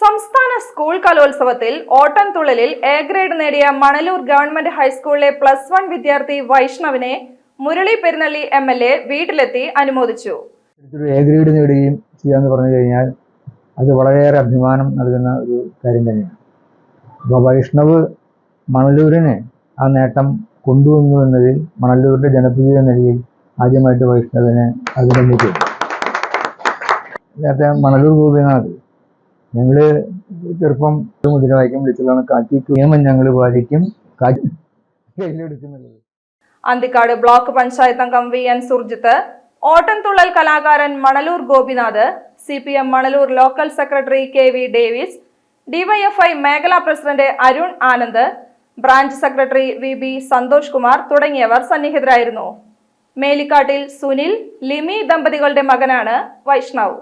സംസ്ഥാന സ്കൂൾ കലോത്സവത്തിൽ ഓട്ടംതുള്ളലിൽ A grade നേടിയ മണലൂർ ഗവൺമെന്റ് ഹൈസ്കൂളിലെ പ്ലസ് വൺ വിദ്യാർത്ഥി വൈഷ്ണവിനെ Murali Perunelli M L A വീട്ടിലെത്തി അനുമോദിച്ചു. എ ഗ്രേഡ് നേടുകയും ചെയ്യാന്ന് പറഞ്ഞു കഴിഞ്ഞാൽ അത് വളരെയേറെ അഭിമാനം നൽകുന്ന ഒരു കാര്യം തന്നെയാണ്. അപ്പോൾ വൈഷ്ണവ് മണലൂരിനെ ആ നേട്ടം കൊണ്ടുവന്നു എന്നതിൽ മണലൂരിന്റെ ജനപ്രീതി എന്ന നിലയിൽ ആദ്യമായിട്ട് വൈഷ്ണവിനെ അഭിനന്ദിക്കുന്നു. നേരത്തെ മണലൂർ ഗോപിനാഥ് ഞങ്ങൾ ചെറുപ്പം ഒരു മുദ്രാവാക്യം വിളിച്ചുള്ളതാണ്. കാറ്റി നിയമം ഞങ്ങൾ പാലിക്കും കയ്യിലെടുക്കുന്നുള്ളത് അന്തിക്കാട് ബ്ലോക്ക് പഞ്ചായത്ത് അംഗം വി എൻ സുർജിത്ത് ഓട്ടംതുള്ളൽ കലാകാരൻ Manalur Gopinath C P M Manalur local secretary K V Davis DYFI മേഖലാ president Arun Anand branch secretary V B Santhosh Kumar തുടങ്ങിയവർ സന്നിഹിതരായിരുന്നു. മേലിക്കാട്ടിൽ സുനിൽ ലിമി ദമ്പതികളുടെ മകനാണ് വൈഷ്ണവ്.